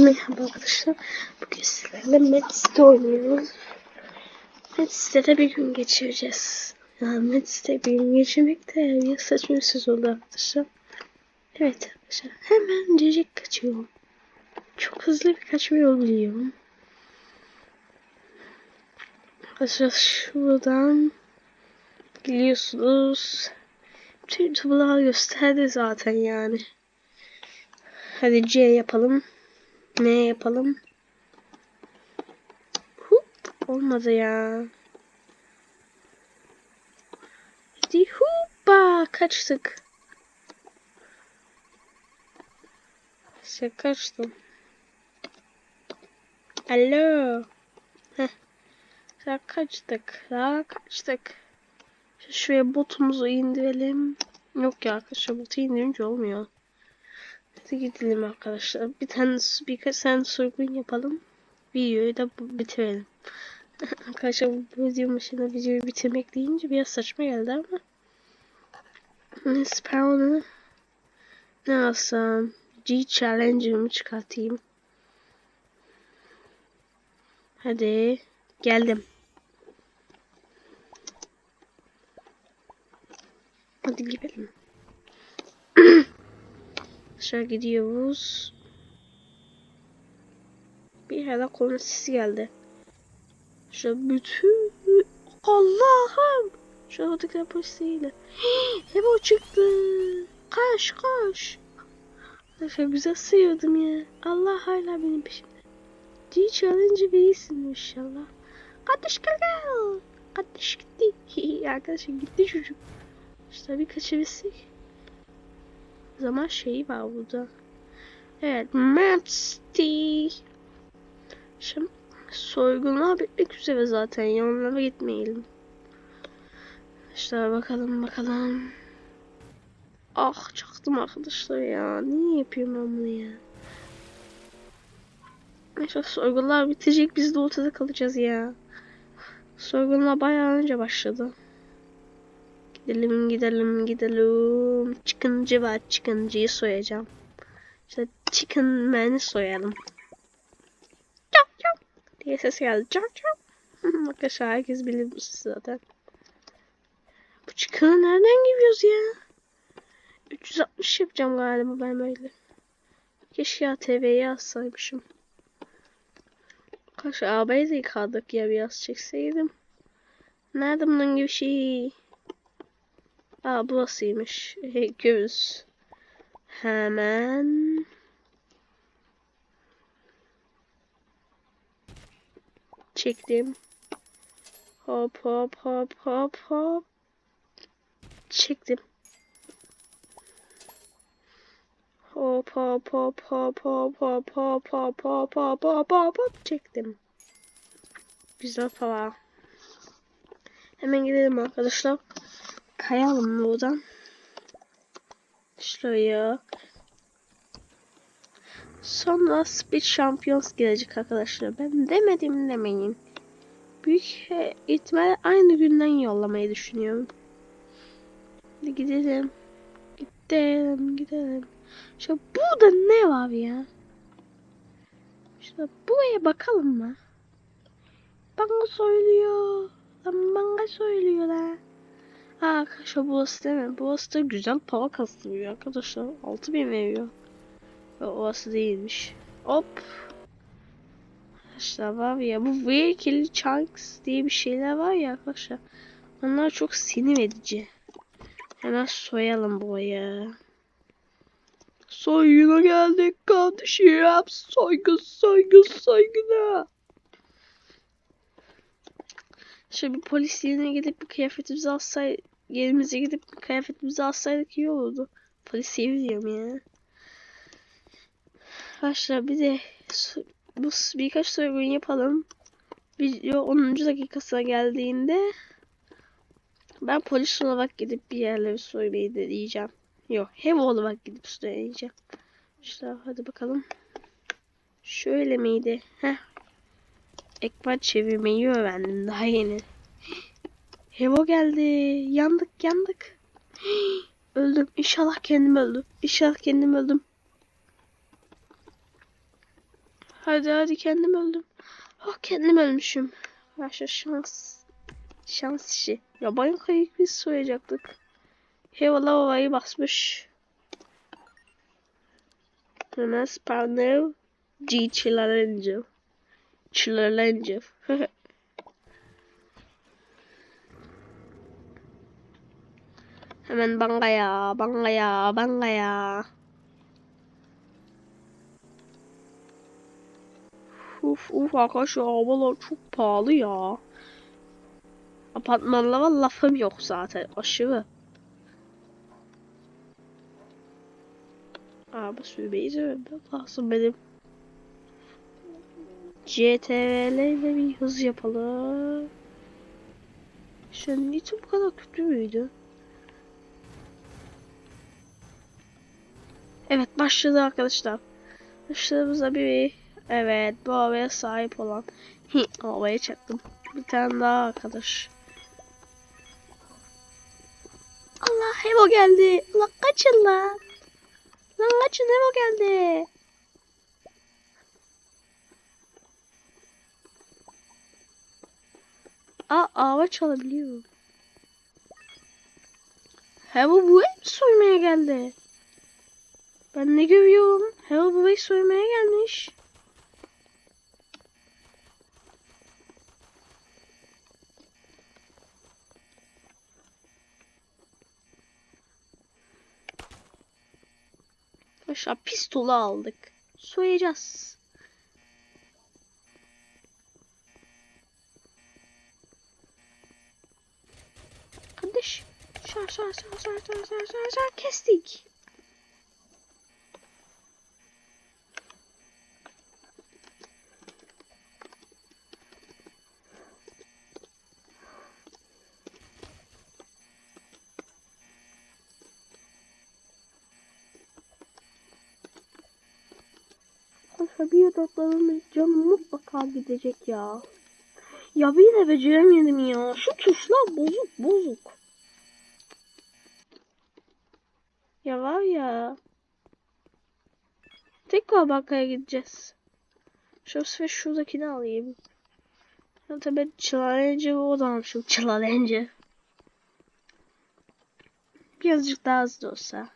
Merhaba arkadaşlar. Bugün sizlerle Metz'te oynuyoruz. Metz'te bir gün geçireceğiz. Ya Metz'te bir gün geçirmek de ya saçma söz oldu arkadaşlar. Evet arkadaşlar. Hemen cecik kaçıyorum. Çok hızlı bir kaçma yolu biliyorum. Arkadaşlar şuradan geliyorsunuz. Bütün YouTuber'lar gösterdi zaten yani. Hadi C yapalım. Ne yapalım? Hup, olmadı ya. Hadi hoppa kaçtık. İşte kaçtım. Alo. Heh. Daha kaçtık. Daha kaçtık. Şuraya botumuzu indirelim. Yok ya arkadaşlar botu indirince olmuyor. Hadi gidelim arkadaşlar. Bir tane birkaç tane soygun yapalım. Videoyu da bitirelim. arkadaşlar bu video başında videoyu bitirmek deyince biraz saçma geldi ama. Ben onu ne alsam? G Challenger'ımı çıkartayım. Hadi geldim. Hadi gidelim. Aşağı gidiyoruz. Bir yerden konu sesi geldi. Şu bütün Allah'ım. Şu oradakiler polis değildi. Hep o çıktı. Kaç kaç. Arkadaşlar güzel sıyırdım ya. Allah hala benim peşimde. G challenge iyisin inşallah. Kardeş gel gel. Kardeş gitti. Arkadaşlar gitti çocuk. İşte bir kaçabilsek zaman şeyi var burada. Evet, Mapsty. Şimdi soygunlar bitmek üzere zaten. Ya onlara gitmeyelim. İşte bakalım bakalım. Ah çaktım arkadaşlar ya. Niye yapıyorum ben bunu ya? İşte soygunlar bitecek biz de ortada kalacağız ya. Soygunlar bayağı önce başladı. Gidelim gidelim gidelim. Çıkıncı var çıkıncıyı soyacağım. İşte chicken man'i soyalım. Çap çap diye ses geldi. Çap çap. Arkadaşlar herkes bilir bu sesi zaten. Bu çıkını nereden giriyoruz ya? 360 yapacağım galiba ben böyle. Keşke ATV'yi alsaymışım. Kaç arabayı da yıkadık ya biraz çekseydim. Nerede bunun gibi şey? Aa burasıymış. Hey, göz. Hemen. Çektim. Hop hop hop hop hop. Çektim. Hop hop hop hop hop hop hop hop hop hop hop hop hop çektim. Güzel falan. Hemen gidelim arkadaşlar kayalım buradan. Şuraya. Sonra Speed Champions gelecek arkadaşlar. Ben demedim demeyin. Büyük ihtimal aynı günden yollamayı düşünüyorum. Hadi gidelim. Gidelim gidelim. Şu burada ne var ya? İşte buraya bakalım mı? Bana söylüyor. Lan bana söylüyor lan. Arkadaşlar burası değil mi? Burası da güzel para kastırıyor arkadaşlar. 6000 veriyor. Ve orası değilmiş. Hop. Arkadaşlar var ya bu Vehicle Chunks diye bir şeyler var ya arkadaşlar. Onlar çok sinir edici. Hemen soyalım buraya. Soyguna geldik kardeşim. Soygun soygun soyguna. Şöyle bir polis yerine gidip bir kıyafetimizi alsaydık, yerimize gidip kıyafetimizi alsaydık iyi olurdu. Polis diyorum ya. Arkadaşlar bir de bu birkaç soygun yapalım. Video 10. dakikasına geldiğinde ben polis olarak gidip bir yerleri soymayı deneyeceğim. Yok hem olarak gidip soyacağım. İşte hadi bakalım. Şöyle miydi? Heh ekran çevirmeyi öğrendim daha yeni. Hevo geldi. Yandık yandık. Öldüm. İnşallah kendim öldüm. İnşallah kendim öldüm. Hadi hadi kendim öldüm. Ah kendim ölmüşüm. Başka şans. Şans işi. Ya bankayı biz soyacaktık. Eyvallah havayı basmış. Hemen spawner. G challenge. Challenge. Hemen bangaya, bangaya, bangaya. Uf uf arkadaşlar havalar çok pahalı ya. Apartmanlara lafım yok zaten aşırı. Araba sürmeyi öğrenmem lazım benim. CTRL ile bir hız yapalım. Şu niçin bu kadar kötü müydü? Evet başladı arkadaşlar. Başladığımızda bir evet bu havaya sahip olan havaya çaktım. Bir tane daha arkadaş. Allah Hebo geldi. Allah kaçın lan. Lan kaçın Hebo geldi. Aa ava çalabiliyor. Hebo bu ev soymaya geldi. Ben ne görüyorum? Hebo bu ev soymaya gelmiş. Aşağı pistolu aldık. Soyacağız. Kardeş. Şar şar şar şar şar şar şar şar kestik. Kanka bir odaklarımız canım mutlaka gidecek ya. Ya bir de beceremedim ya. Şu tuşlar bozuk bozuk. Ya var ya. Tekrar bankaya gideceğiz. Şu sefer şuradakini alayım. Ya tabii ben challenge o da almışım. Challenge. Birazcık daha hızlı olsa.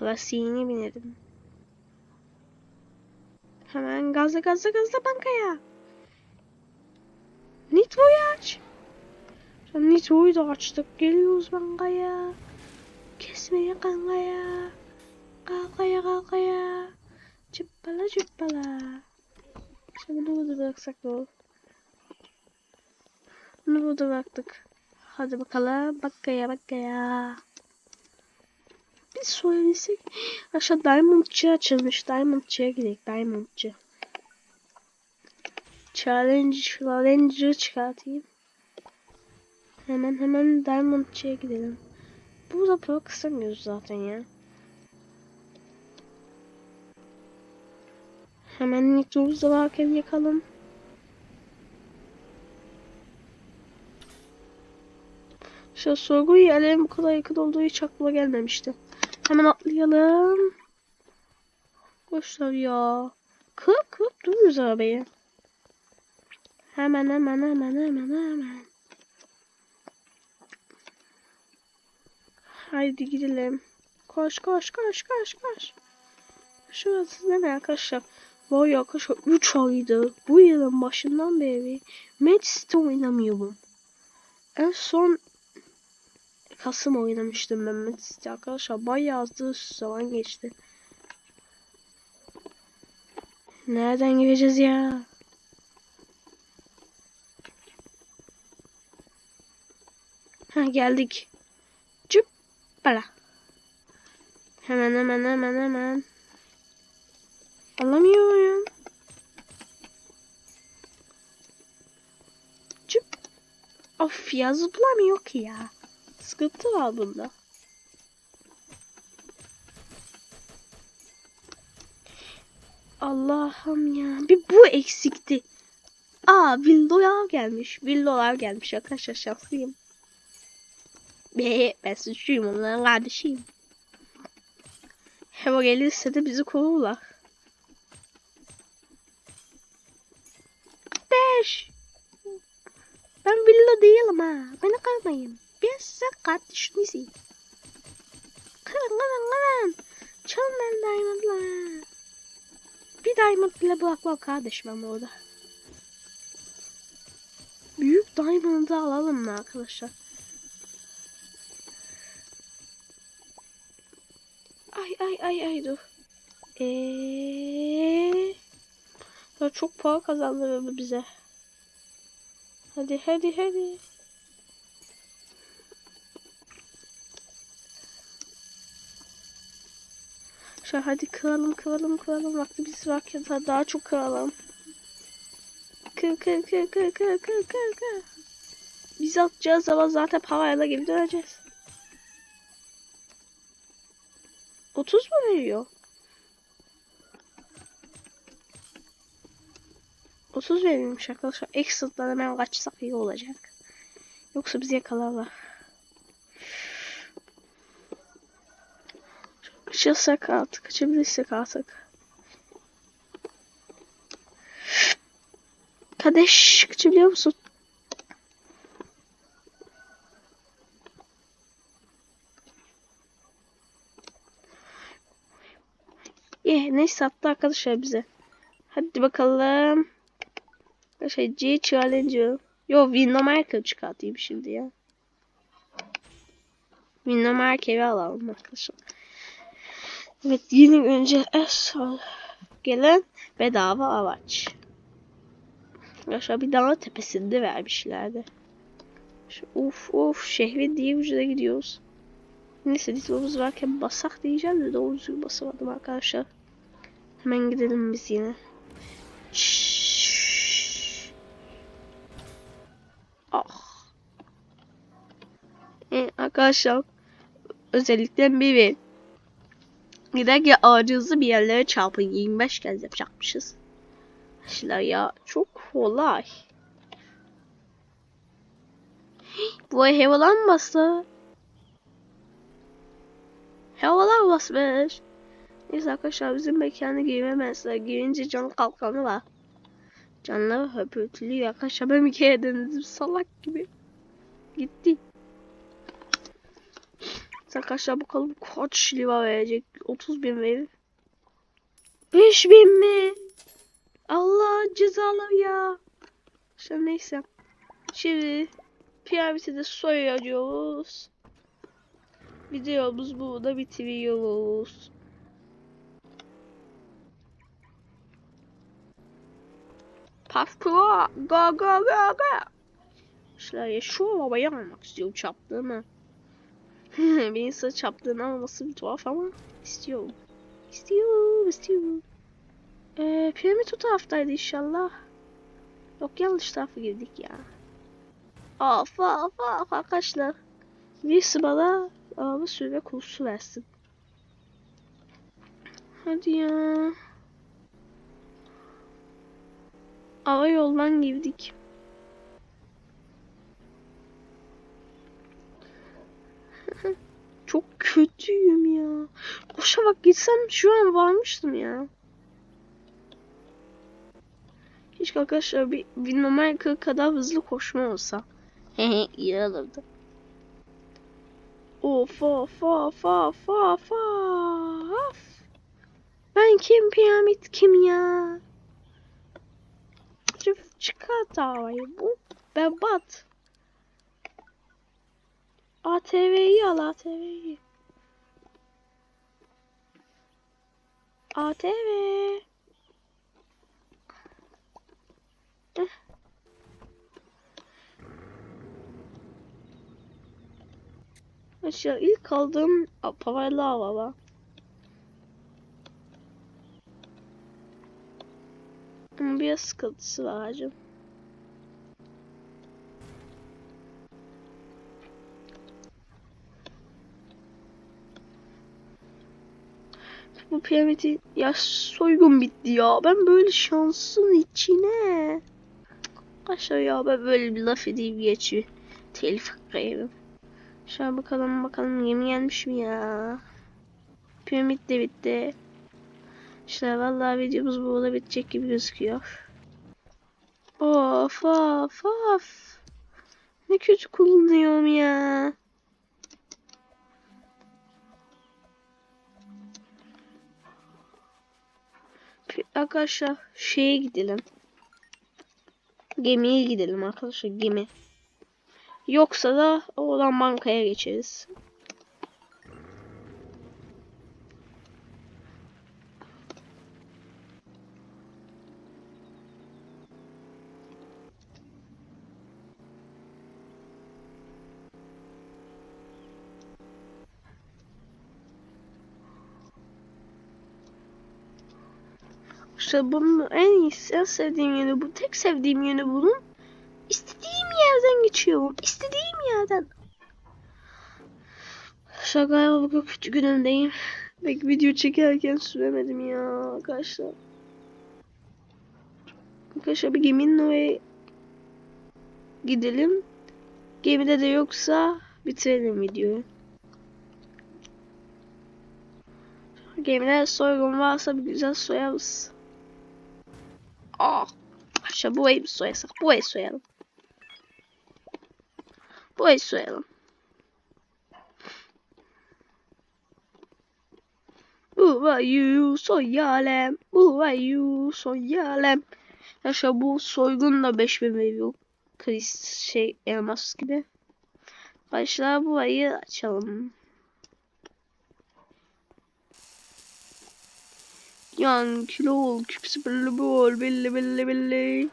Klasiğini binerim. Hemen gazla gazla gazla bankaya. Nitro'yu aç. Nitro'yu da açtık. Geliyoruz bankaya. Kesmeye kankaya. Kalkaya kalkaya. Cıppala cıppala. Şimdi bunu burada bıraksak ne olur? Bunu burada bıraktık. Hadi bakalım. Bakkaya bakkaya. Biz soyabilsek. Aşağı Diamond'çı açılmış. Diamond'çıya gidelim. Diamond'çı. Challenge, Challenge'ı çıkartayım. Hemen hemen Diamond'çıya gidelim. Burada pro kısamıyoruz zaten ya. Hemen Nitro'muzda varken yakalım. Şu sorgu yerlerin bu kadar yakın olduğu hiç aklıma gelmemişti. Hemen atlayalım. Boşlar ya. Kırıp kırıp duruyoruz arabayı. Hemen hemen hemen hemen hemen. Haydi gidelim. Koş koş koş koş koş. Şurası ne arkadaşlar? Vay arkadaşlar 3 aydı. Bu yılın başından beri Manchester oynamıyorum. En son Kasım oynamıştım ben Manchester arkadaşlar. Bayağı hızlı zaman geçti. Nereden gireceğiz ya? Ha geldik. Cüp bala. Hemen hemen hemen hemen. Alamıyorum. Cüp. Of ya zıplamıyor ki ya. Sıkıntı var bunda. Allah'ım ya. Bir bu eksikti. Aa villolar gelmiş. Villolar gelmiş arkadaşlar şanslıyım. Be, ben suçluyum onların kardeşiyim. Hava gelirse de bizi korurlar. Beş. Ben villa değilim ha. Beni kırmayın. Ben size kardeşinizim. Kırın kırın kırın. Çalın ben diamondları. Bir diamond bile bırakmam kardeşim ama orada. Büyük diamond'ı alalım mı arkadaşlar? Ay ay ay ay dur. Eee çok para kazandırdı bize. Hadi hadi hadi. Şu hadi kıralım kıralım kıralım vaktimiz varken daha, daha çok kıralım. Kır kır kır kır kır kır kır kır. Biz atacağız ama zaten parayla gibi döneceğiz. 30 mu veriyor? 30 verilmiş arkadaşlar. Exit'dan hemen kaçsak iyi olacak. Yoksa bizi yakalarlar. Kaçırsak artık. Kaçabilirsek artık. Kardeş kaçabiliyor musun? Yeah, neyse sattı arkadaşlar bize. Hadi bakalım. Arkadaşlar G challenge. Yo Winomarker çıkartayım şimdi ya. Winomarker'i alalım arkadaşlar. Evet yeni önce es gelen bedava araç. Arkadaşlar bir dağ tepesinde vermişlerdi. Uf uf şehrin diye ucuna gidiyoruz. Neyse ditlomuz varken basak diyeceğim de doğru düzgün basamadım arkadaşlar. Hemen gidelim biz yine. Şşş. Ah. Ee, arkadaşlar özellikle biri giderken ağacınızı bir yerlere çarpın 25 kez yapacakmışız. Arkadaşlar ya çok kolay. Bu ay? Havalar basmış. Neyse arkadaşlar bizim mekana girmemezler. Girince can kalkanı var. Canları höpürtülüyor arkadaşlar. Ben bir kere denedim salak gibi. Gitti. Arkadaşlar bakalım kaç lira verecek? 30 bin verir. 5 bin mi? Allah cezalar ya. İşte neyse. Şimdi piramidi de soyuyoruz. Videomuz burada bitiriyoruz. Puff Pro, go go go go. İşte şu arabayı almak istiyorum çaptığımı. bir insan çaptığını alması bir tuhaf ama istiyorum. İstiyorum, istiyorum. Ee, piramit o taraftaydı inşallah. Yok yanlış tarafa girdik ya. Of of of arkadaşlar. Birisi bana araba sürme kursu versin. Hadi ya. Hava yoldan girdik. Çok kötüyüm ya. Koşarak gitsem şu an varmıştım ya. Hiç arkadaşlar bir, normal kadar hızlı koşma olsa. Hehe iyi olurdu. Of of of of of of. Ben kim piramit kim ya? Çık çıkart havayı bu berbat. ATV'yi al ATV'yi. ATV. Heh. Aşağı ilk aldığım pavarlı hava. Ama biraz sıkıntısı var hacım. Bu piramidi ya soygun bitti ya. Ben böyle şansın içine. Aşağı ya ben böyle bir laf edeyim geçiyor. Telif hakkı Şöyle bakalım bakalım gemi gelmiş mi ya? Piramit de bitti. İşte vallahi videomuz burada bitecek gibi gözüküyor. Of of of. Ne kötü kullanıyorum ya. Arkadaşlar şeye gidelim. Gemiye gidelim arkadaşlar gemi. Yoksa da oradan bankaya geçeriz. İşte bunun en iyisi, en sevdiğim yönü bu. Tek sevdiğim yönü bunun. İstediğim yerden geçiyorum. İstediğim yerden. Şaka bugün kötü günümdeyim. Pek video çekerken süremedim ya arkadaşlar. Arkadaşlar bir geminin oraya gidelim. Gemide de yoksa bitirelim videoyu. Gemide soygun varsa bir güzel soyarız. Aa, aşağı bu evi soyasak. Bu evi soyalım. Bu evi soyalım. Bu vayu soyalım. Bu vayu soyalım. Aşağı bu soygun da 5000 veriyor. Chris şey elmas gibi. Başla bu ayı açalım. Yan kilo ol küpsü belli bol belli belli belli.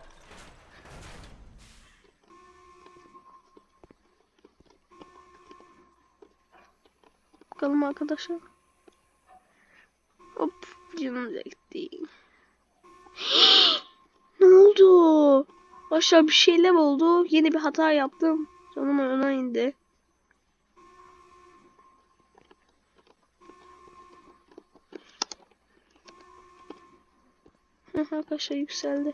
Bakalım arkadaşlar. Hop canım gitti. ne oldu? Aşağı bir şeyler oldu. Yeni bir hata yaptım. Canım ona indi. Arkadaşlar yükseldi.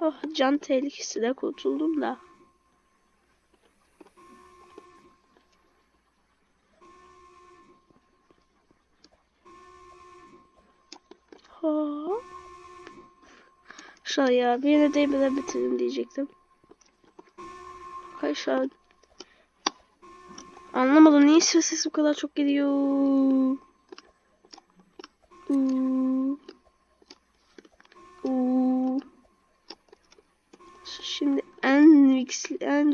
Ah, can tehlikesi de kurtuldum da. Ha. Şuraya bir yere değmeden bitirin diyecektim. Arkadaşlar Anlamadım niye ses bu kadar çok geliyor. Uuu.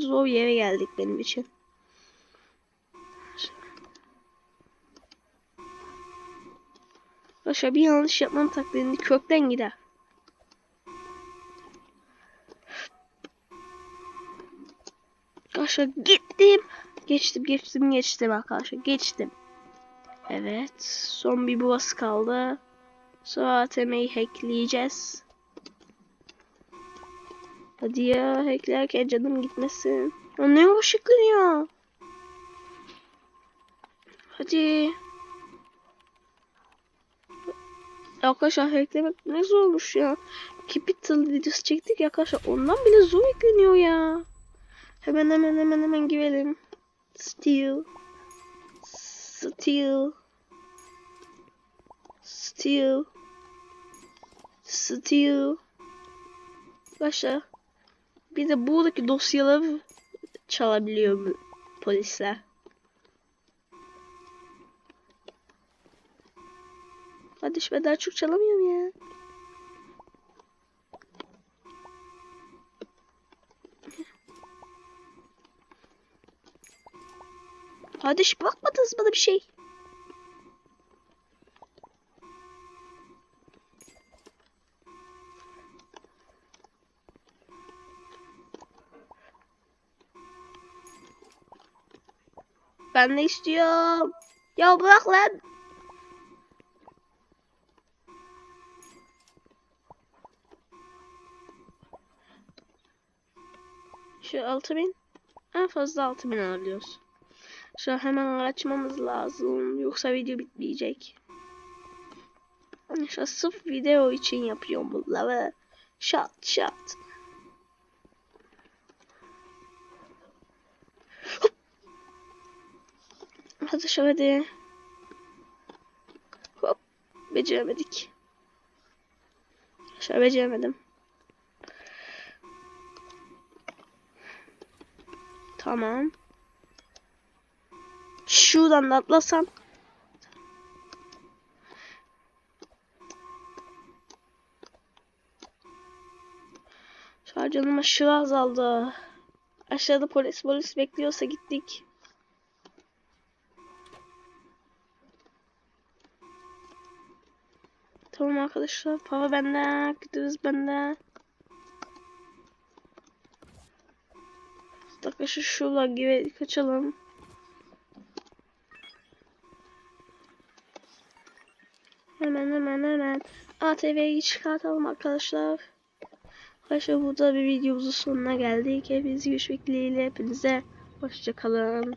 Zor yere geldik benim için. Başka bir yanlış yapmam taklidini kökten gider. Arkadaşlar gittim. Geçtim geçtim geçtim arkadaşlar geçtim. Evet son bir boss kaldı. Sonra ATM'yi hackleyeceğiz. Hadi ya hacklerken canım gitmesin. Ya ne ışıklanıyor? Hadi. Arkadaşlar hacklemek ne zormuş ya. Capital videosu çektik ya arkadaşlar ondan bile zor yükleniyor ya. Hemen hemen hemen hemen girelim. Steel. Steel. Steel. Steel. Başla. Bir de buradaki dosyaları çalabiliyor polisler. Hadi ben daha çok çalamıyorum ya. Hadi şu bakmadınız bana bir şey. Ben de istiyorum. Ya bırak lan. Şu 6000 en fazla 6000 alıyoruz. Şu hemen açmamız lazım. Yoksa video bitmeyecek. Şu sırf video için yapıyorum bunları. Şat şat. Arkadaşlar hadi. Hop. Beceremedik. Şöyle beceremedim. Tamam. Şuradan da atlasam. Şarjım aşırı azaldı. Aşağıda polis polis bekliyorsa gittik. Arkadaşlar. Para bende. Gideriz bende. Arkadaşlar şuradan gibi kaçalım. Hemen hemen hemen. ATV'yi çıkartalım arkadaşlar. Arkadaşlar burada bir videomuzun sonuna geldik. Hepinizi görüşmek dileğiyle. Hepinize hoşçakalın.